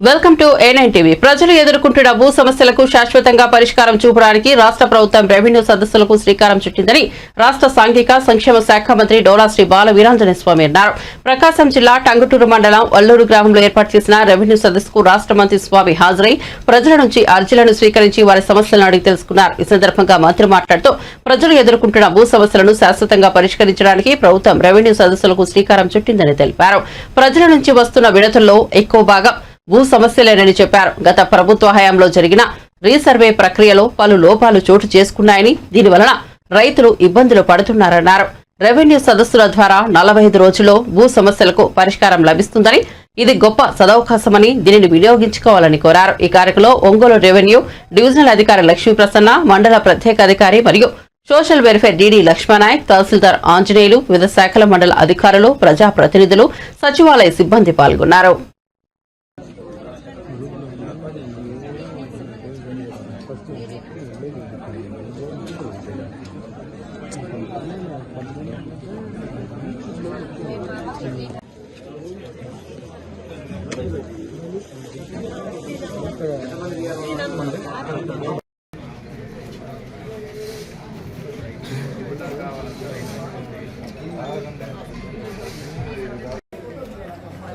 Welcome to A9 TV ప్రజలు ఎదుర్కొంటున్న భూ సమస్యలకు శాశ్వతంగా పరిష్కారం చూపడానికి రాష్ట్ర ప్రభుత్వం రెవెన్యూ సదస్సులకు శ్రీకారం చుట్టిందని రాష్ట్ర సాంఘిక సంక్షేమ శాఖ మంత్రి డోలా శ్రీ బాల వీరాంజనేయ స్వామి అన్నారు. ప్రకాశం జిల్లా టంగుటూరు మండలం వల్లూరు గ్రామంలో ఏర్పాటు చేసిన రెవెన్యూ సదస్సుకు రాష్ట్ర మంత్రి స్వామి హాజరై ప్రజల నుంచి అర్జీలను స్వీకరించి వారి సమస్యలను అడిగి తెలుసుకున్నారు. ఈ సందర్భంగా మంత్రి మాట్లాడుతూ ప్రజలు ఎదుర్కొంటున్న భూ సమస్యలను శాశ్వతంగా పరిష్కరించడానికి ప్రభుత్వం రెవెన్యూ సదస్సులకు శ్రీకారం చుట్టిందని తెలిపారు. ప్రజల నుంచి వస్తున్న విడతల్లో ఎక్కువ భాగం భూ సమస్యలేనని చెప్పారు. గత ప్రభుత్వ హయాంలో జరిగిన రీసర్వే ప్రక్రియలో పలు లోపాలు చోటు చేసుకున్నాయని దీనివలన రైతులు ఇబ్బందులు పడుతున్నారన్నారు. రెవెన్యూ సదస్సుల ద్వారా నలభై ఐదు రోజుల్లో భూ సమస్యలకు పరిష్కారం లభిస్తుందని ఇది గొప్ప సదవకాశమని దీనిని వినియోగించుకోవాలని కోరారు. ఈ కార్యక్రమంలో ఒంగోలు రెవెన్యూ డివిజనల్ అధికారి లక్ష్మీ ప్రసన్న మండల ప్రత్యేక అధికారి మరియు social welfare DD Lakshmanayak tahsildar Anjaneyulu వివిధ శాఖల మండల అధికారులు ప్రజా ప్రతినిధులు సచివాలయ సిబ్బంది పాల్గొన్నారు.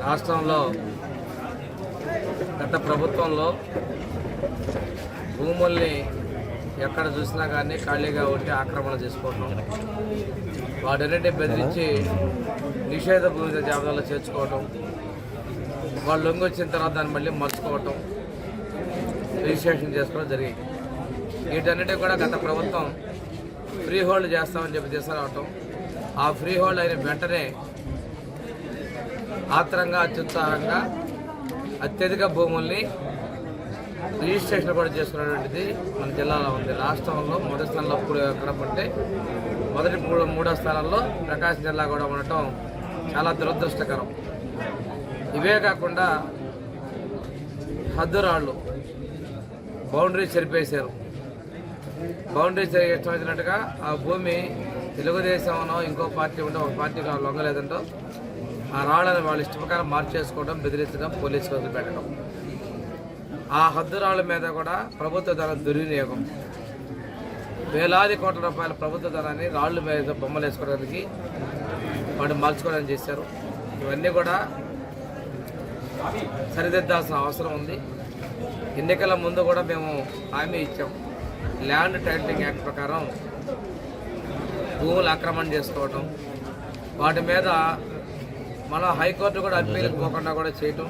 రాష్ట్రంలో గత ప్రభుత్వంలో భూముల్ని ఎక్కడ చూసినా కానీ ఖాళీగా ఉంటే ఆక్రమణ చేసుకోవటం. వాటన్నిటిని బెదిరించి నిషేధ భూమి జాబితాలో చేర్చుకోవటం వాళ్ళు లొంగి వచ్చిన తర్వాత దాన్ని మళ్ళీ మర్చుకోవటం రిజిస్ట్రేషన్ చేసుకోవడం జరిగింది. వీటన్నిటి కూడా గత ప్రభుత్వం ఫ్రీ హోల్డ్ చేస్తామని చెప్పి తీసుకురావటం. ఆ ఫ్రీ హోల్డ్ అయిన వెంటనే ఆత్రంగా అత్యుత్సాహంగా అత్యధిక భూముల్ని రిజిస్ట్రేషన్ కూడా చేసుకున్నటువంటిది మన జిల్లాలో ఉంది. రాష్ట్రంలో మొదటి స్థానంలో ఇప్పుడు ఎక్కడ మొదటి మూడు మూడో స్థానంలో ప్రకాశం జిల్లా కూడా ఉండటం చాలా దురదృష్టకరం. ఇవే కాకుండా హద్దురాళ్ళు బౌండరీ చెరిపేశారు. బౌండరీ చెరి- ఇష్టం వచ్చినట్టుగా ఆ భూమి తెలుగుదేశంలో ఇంకో పార్టీ ఉంటే ఒక పార్టీ లొంగలేదంటో ఆ రాళ్ళని వాళ్ళ ఇష్టప్రకారం మార్చేసుకోవడం బెదిరించడం పోలీసు వదిలిపెట్టడం. పెట్టడం ఆ హద్దురాళ్ళ మీద కూడా ప్రభుత్వ ధన దుర్వినియోగం. వేలాది కోట్ల రూపాయల ప్రభుత్వ ధనాన్ని రాళ్ళు మీద బొమ్మలు వేసుకోవడానికి వాడు మార్చుకోవడానికి చేశారు. ఇవన్నీ కూడా సరిదిద్దాల్సిన అవసరం ఉంది. ఎన్నికల ముందు కూడా మేము హామీ ఇచ్చాం. ల్యాండ్ టైటిలింగ్ యాక్ట్ ప్రకారం భూములు ఆక్రమణ చేసుకోవటం వాటి మీద మన హైకోర్టు కూడా అప్పీలకు పోకుండా కూడా చేయటం.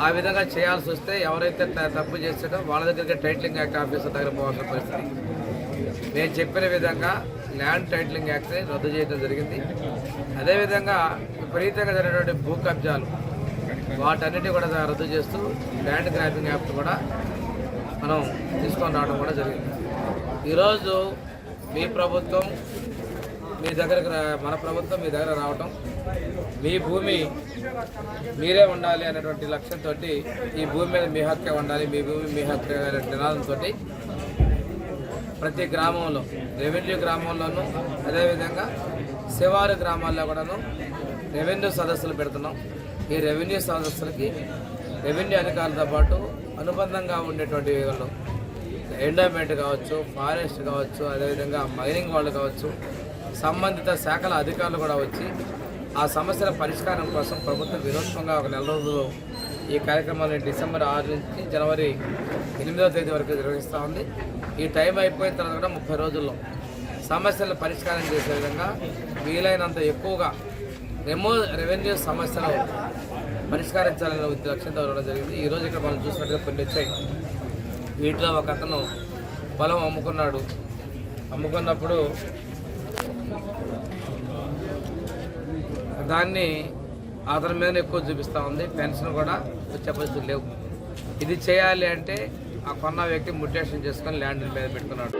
ఆ విధంగా చేయాల్సి వస్తే ఎవరైతే త- తప్పు చేసాడో వాళ్ళ దగ్గరికి టైటిలింగ్ యాక్ట్ ఆఫీసర్ దగ్గర పోవాల్సిన పరిస్థితి. నేను చెప్పిన విధంగా ల్యాండ్ టైటిలింగ్ యాక్ట్ని రద్దు చేయడం జరిగింది. అదేవిధంగా విపరీతంగా జరిగినటువంటి భూ కబ్జాలు వాటన్నిటి కూడా రద్దు చేస్తూ ల్యాండ్ గ్రాపింగ్ యాక్ట్ కూడా మనం తీసుకొని రావడం కూడా జరిగింది. ఈరోజు మీ ప్రభుత్వం మీ దగ్గరకు రా- మన ప్రభుత్వం మీ దగ్గర రావటం మీ భూమి మీరే ఉండాలి అనేటువంటి లక్ష్యంతో ఈ భూమి మీద మీ హక్కే ఉండాలి మీ భూమి మీ హక్కే అనే నినాదంతో ప్రతి గ్రామంలో రెవెన్యూ గ్రామంలోనూ అదేవిధంగా శివారు గ్రామాల్లో కూడాను రెవెన్యూ సదస్సులు పెడుతున్నాం. ఈ రెవెన్యూ సదస్సులకి రెవెన్యూ అధికారులతో పాటు అనుబంధంగా ఉండేటువంటి వాళ్ళు ఎండోమెంట్ కావచ్చు ఫారెస్ట్ కావచ్చు అదేవిధంగా మైనింగ్ వాళ్ళు కావచ్చు సంబంధిత శాఖల అధికారులు కూడా వచ్చి ఆ సమస్యల పరిష్కారం కోసం ప్రభుత్వం వినూత్నంగా ఒక నెల రోజులు ఈ కార్యక్రమాన్ని డిసెంబర్ ఆరు నుంచి జనవరి ఎనిమిదవ తేదీ వరకు నిర్వహిస్తూ ఉంది. ఈ టైం అయిపోయిన తర్వాత కూడా ముప్పై రోజుల్లో సమస్యలను పరిష్కారం చేసే విధంగా వీలైనంత ఎక్కువగా రెమో రెవెన్యూ సమస్యలు పరిష్కరించాలనే లక్ష్యంతో ఉండడం జరిగింది. ఈరోజు ఇక్కడ మనం చూసినట్టుగా కొన్ని వచ్చాయి. వీటిలో ఒక అతను పొలం అమ్ముకున్నాడు. అమ్ముకున్నప్పుడు దాన్ని అతని మీద ఎక్కువ చూపిస్తూ ఉంది. పెన్షన్ కూడా వచ్చే పరిస్థితులు లేవు. ఇది చేయాలి అంటే ఆ కొన్న వ్యక్తి ముటేషన్ చేసుకొని ల్యాండ్ మీద పెట్టుకున్నాడు.